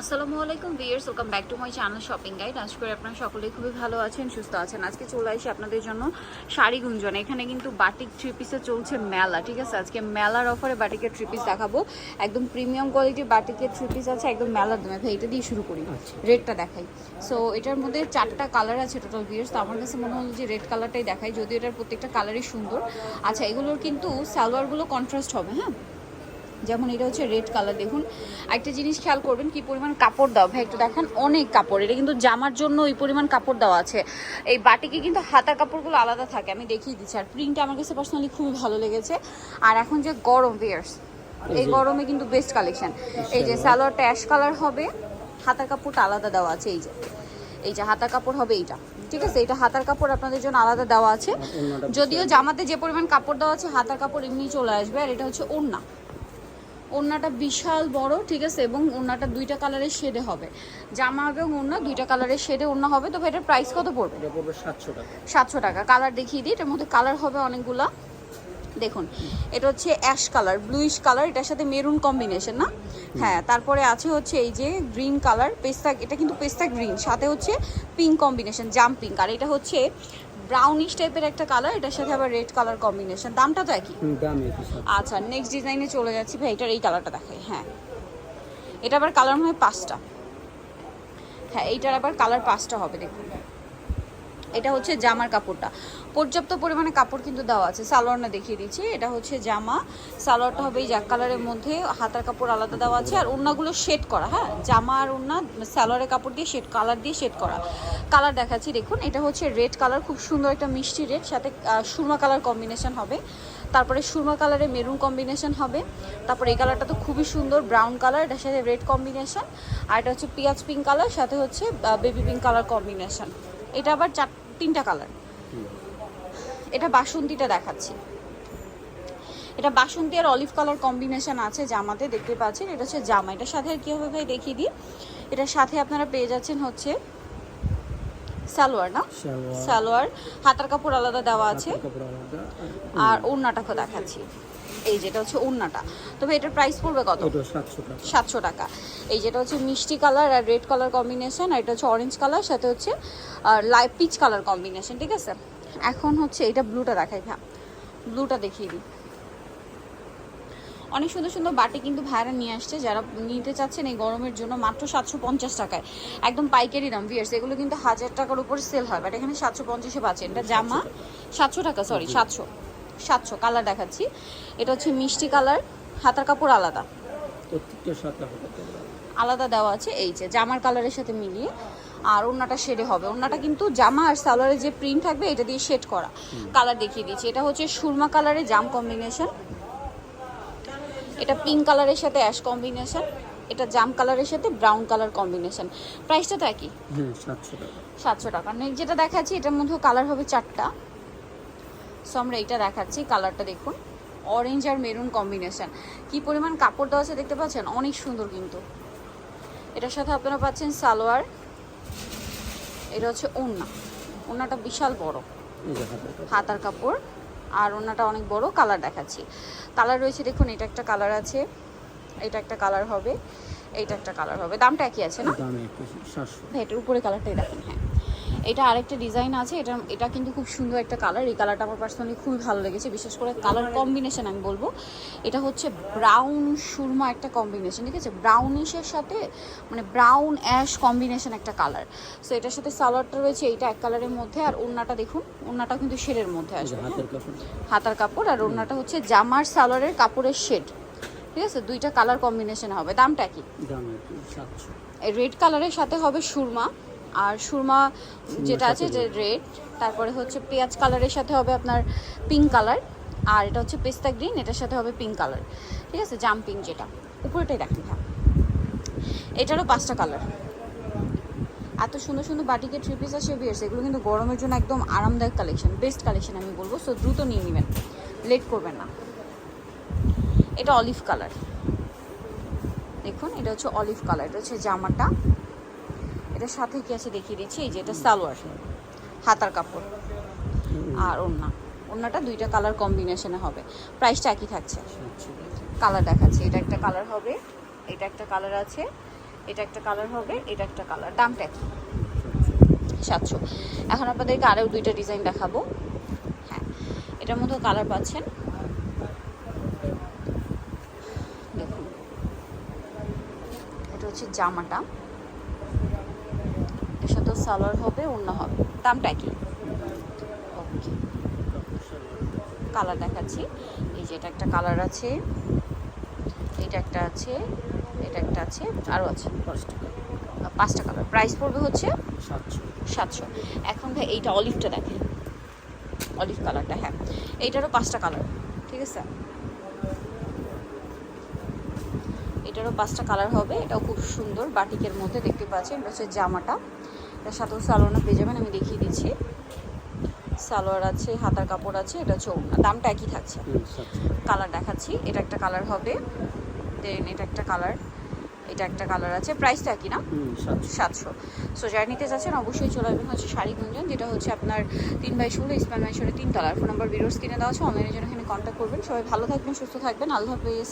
আসসালামু আলাইকুম viewers welcome back to my channel shopping guide. আজ করে আপনারা সকলেই খুবই ভালো আছেন সুস্থ আছেন। আজকে চলে আসি আপনাদের জন্য শাড়ি গুঞ্জন। এখানে কিন্তু বাটিক থ্রি পিসে চলছে মেলা ঠিক আছে? আজকে মেলার অফারে বাটিকের থ্রি পিস দেখাবো। একদম প্রিমিয়াম কোয়ালিটির বাটিকের থ্রি পিস আছে একদম মেলার দামে ভাই এটা দিয়ে শুরু করি রেডটা দেখাই। সো এটার মধ্যে চারটা কালার আছে টোটাল ভিয়ার্স তো আমার কাছে মনে হলো যে রেড কালারটাই দেখাই যদিও এটার প্রত্যেকটা কালারই সুন্দর। আচ্ছা এগুলোর কিন্তু সালোয়ারগুলো কন্ট্রাস্ট হবে হ্যাঁ? যেমন এটা হচ্ছে রেড কালার দেখুন। একটা জিনিস খেয়াল করবেন কি পরিমাণ কাপড় দেওয়া ভাই একটু দেখেন অনেক কাপড় এটা কিন্তু জামার জন্য ওই পরিমাণ কাপড় দেওয়া আছে। এই বাটিকে কিন্তু হাতার কাপড়গুলো আলাদা থাকে আমি দেখিয়ে দিচ্ছি। আর প্রিন্টটা আমার কাছে পার্সোনালি খুবই ভালো লেগেছে। আর এখন যে গরম বিয়ার্স এই গরমে কিন্তু বেস্ট কালেকশন এই যে সালোয়ারটা অ্যাশ কালার হবে হাতার কাপড়টা আলাদা দেওয়া আছে এই যে। এই যে হাতার কাপড় হবে এইটা ঠিক আছে? এটা হাতার কাপড় আপনাদের জন্য আলাদা দেওয়া আছে। যদিও জামাতে যে পরিমাণ কাপড় দেওয়া আছে হাতার কাপড় এমনি চলে আসবে আর এটা হচ্ছে ওড়না। ওড়নাটা বিশাল বড় ঠিক আছে? এবং ওড়নাটা দুইটা কালারের শেডে হবে। জামা এবং ওড়না দুইটা কালারের শেডে ওড়না হবে। তবে এটার প্রাইস কত পড়বে? এটা পড়বে সাতশো টাকা। সাতশো টাকা। কালার দেখিয়ে দিই। এটার মধ্যে কালার হবে অনেকগুলা। দেখুন এটা হচ্ছে অ্যাশ কালার ব্লুইশ কালার এটার সাথে মেরুন কম্বিনেশন না? হ্যাঁ তারপরে আছে হচ্ছে এই যে গ্রিন কালার পেস্তা এটা কিন্তু পেস্তা গ্রিন সাথে হচ্ছে পিঙ্ক কম্বিনেশন জাম পিঙ্ক আর এটা হচ্ছে ব্রাউনিশ টাইপের একটা কালার এটার সাথে আবার রেড কালার কম্বিনেশন দামটা তো একই। আচ্ছা নেক্সট ডিজাইনে চলে যাচ্ছি। ভাই এটার এই কালারটা দেখাই হ্যাঁ। এটা আবার কালার হয় পাঁচটা। হ্যাঁ এইটার আবার কালার পাঁচটা হবে দেখুন। এটা হচ্ছে জামার কাপড়টা। পর্যাপ্ত পরিমাণে কাপড় কিন্তু দেওয়া আছে। সালোয়ারটা দেখিয়ে দিচ্ছি। এটা হচ্ছে জামা। সালোয়ারটা হবে এই জাক কালারের মধ্যে। হাতার কাপড় আলাদা দেওয়া আছে। আর ওড়নাগুলো শেড করা হ্যাঁ? জামা আর ওড়না সালোয়ারের কাপড় দিয়ে শেড, কালার দিয়ে শেড করা। কালার দেখাচ্ছি, দেখুন। এটা হচ্ছে রেড কালার। খুব সুন্দর একটা মিষ্টি রেড। সাথে সুরমা কালার কম্বিনেশন হবে। তারপরে সুরমা কালারের মেরুন কম্বিনেশন হবে। তারপরে এই কালারটা তো খুবই সুন্দর। Brown colour. এটার সাথে রেড কম্বিনেশন। আর এটা হচ্ছে পেঁয়াজ পিঙ্ক কালার। সাথে হচ্ছে বেবি পিঙ্ক কালার কম্বিনেশন। এটা আবার চার তিনটা কালার এটা বাসন্তীটা দেখাচ্ছি। এটা বাসন্তী আর অলিভ কালার কম্বিনেশন আছে জামাতে দেখতে পাচ্ছেন। এটা হচ্ছে জামা। এটার সাথে আর কি হবে ভাই দেখিয়ে দিই? এটার সাথে আপনারা পেয়ে যাচ্ছেন হচ্ছে সালোয়ার না? সালোয়ার। হাতার কাপড় আলাদা দেওয়া আছে। আর ওড়নাটাকে দেখাচ্ছি। এই যেটা হচ্ছে ওড়নাটা। তবে এটার প্রাইস পড়বে কত? সাতশো টাকা। এই যেটা হচ্ছে মিষ্টি কালার আর রেড কালার কম্বিনেশন আর এটা হচ্ছে অরেঞ্জ কালার সাথে হচ্ছে আর লাইট পিচ কালার কম্বিনেশন ঠিক আছে? এখন হচ্ছে এটা ব্লুটা দেখাই ভ্যা ব্লুটা দেখিয়ে দিই। অনেক সুন্দর সুন্দর বাটি কিন্তু ভাইরা নিয়ে আসছে। যারা নিতে চাচ্ছেন এই গরমের জন্য মাত্র সাতশো পঞ্চাশ টাকায়। একদম পাইকারি দাম ভিয়ার্স এগুলো কিন্তু হাজার টাকার উপর সেল হয় বাট এখানে সাতশো পঞ্চাশে পাচ্ছেন। এটা জামা সাতশো টাকা। সরি সাতশো। সাতশো কালার দেখাচ্ছি। এটা হচ্ছে মিষ্টি কালার হাতার কাপড় আলাদা। আলাদা দেওয়া আছে এই যে জামার কালারের সাথে মিলিয়ে। আর ওড়নাটা শেডে হবে। ওড়নাটা কিন্তু জামা আর সালোয়ারের যে প্রিন্ট থাকবে এটা দিয়ে শেড করা। কালার দেখিয়ে দিচ্ছি। এটা হচ্ছে সুরমা কালারের জাম কম্বিনেশন এটা পিঙ্ক কালারের সাথে অ্যাশ কম্বিনেশন এটা জাম কালারের সাথে ব্রাউন কালার কম্বিনেশন প্রাইসটা তো একই। সাতশো টাকা। সাতশো টাকা। যেটা দেখাচ্ছি এটার মধ্যে কালার হবে চারটা। সো আমরা এইটা দেখাচ্ছি কালারটা দেখুন। অরেঞ্জ আর মেরুন কম্বিনেশন কি পরিমাণ কাপড় দেওয়া আছে দেখতে পাচ্ছেন? অনেক সুন্দর কিন্তু। এটার সাথে আপনারা পাচ্ছেন সালোয়ার। এটা হচ্ছে ওড়না। ওড়নাটা বিশাল বড়। হাতের কাপড়। আর ওড়নাটা অনেক বড় কালার দেখাচ্ছি। কালার রয়েছে দেখুন এটা একটা কালার আছে। এটা একটা কালার হবে। এইটা একটা কালার হবে। দামটা একই আছে না? এটার উপরে কালারটাই দেখেন হ্যাঁ। এটা আরেকটা ডিজাইন আছে এটা এটা কিন্তু খুব সুন্দর একটা কালার এই কালারটা আমার পার্সোনালি খুবই ভালো লেগেছে বিশেষ করে কালার কম্বিনেশন আমি বলব। এটা হচ্ছে ব্রাউন সুরমা একটা কম্বিনেশন ঠিক আছে? ব্রাউনিশের সাথে মানে ব্রাউন অ্যাশ কম্বিনেশন একটা কালার সো এটার সাথে সালোয়ারটা রয়েছে এইটা এক কালারের মধ্যে আর ওড়নাটা দেখুন ওড়নাটা কিন্তু শেডের মধ্যে আসবে হ্যাঁ? হাতের কাপড়। হাতার কাপড় আর ওড়নাটা হচ্ছে জামার সালোয়ারের কাপড়ের শেড ঠিক আছে? দুইটা কালার কম্বিনেশন হবে। দামটা কি? রেড কালারের সাথে হবে সুরমা। আর সুরমা যেটা আছে যে রেড তারপরে হচ্ছে পেঁয়াজ কালারের সাথে হবে আপনার পিঙ্ক কালার আর এটা হচ্ছে পেস্তা গ্রিন এটার সাথে হবে পিঙ্ক কালার ঠিক আছে? জাম পিঙ্ক যেটা। উপরেটাই দেখেন হ্যাঁ এটারও পাঁচটা কালার এত সুন্দর সুন্দর বাটিকে থ্রি পিস আসে বিয়ার্স এগুলো কিন্তু গরমের জন্য একদম আরামদায়ক কালেকশন বেস্ট কালেকশন আমি বলব সো দ্রুত নিয়ে নেবেন। লেট করবেন না। এটা অলিভ কালার দেখুন এটা হচ্ছে অলিভ কালার এটা হচ্ছে জামাটা। এটার সাথে কি আছে দেখিয়ে দিচ্ছি? এই যে এটা সালোয়ার হাতার কাপড় আর ওড়না। ওড়নাটা দুইটা কালার কম্বিনেশনে হবে। প্রাইসটা একই থাকছে। কালার দেখাচ্ছি। এটা একটা কালার হবে, এটা একটা কালার আছে, এটা একটা কালার হবে, এটা একটা কালার দামটা কি সাতশো। এখন আপনাদেরকে আরও দুইটা ডিজাইন দেখাবো। হ্যাঁ এটার মধ্যে কালার পাচ্ছেন। দেখুন। এটা হচ্ছে জামাটা। সালোয়ার হবে অন্য হবে। দামটা কি? ওকে কালার দেখাচ্ছি। এই যে এটা একটা কালার আছে এটা একটা আছে এটা একটা আছে আরও আছে টাকা পাঁচটা কালার প্রাইস পড়বে হচ্ছে সাতশো। সাতশো। এখন ভাই এইটা অলিভটা দেখেন। অলিভ কালারটা হ্যাঁ। এইটারও পাঁচটা কালার ঠিক আছে? এটারও পাঁচটা কালার হবে। এটাও খুব সুন্দর বাটিকের মধ্যে দেখতে পাচ্ছেন এটা হচ্ছে জামাটা। এটার সাথেও সালোয়ারটা পেয়ে যাবেন আমি দেখিয়ে দিচ্ছি। সালোয়ার আছে হাতার কাপড় আছে এটা হচ্ছে দামটা একই থাকছে। কালার দেখাচ্ছি এটা একটা কালার হবে। দেন এটা একটা কালার এটা একটা কালার আছে। প্রাইসটা একই না? সাতশো। সো যারা নিতে চাচ্ছেন অবশ্যই চলে আসবেন হচ্ছে শাড়ি গুঞ্জন যেটা হচ্ছে আপনার তিন বাই ষোলো ইসমান মাইশোরে তিন তলার ফোন নাম্বার ভিডিওস কিনে দেওয়া আছে অনলাইনের জন্য এখানে কন্ট্যাক্ট করবেন। সবাই ভালো থাকবেন সুস্থ থাকবেন। আল্লাহ হাফেজ।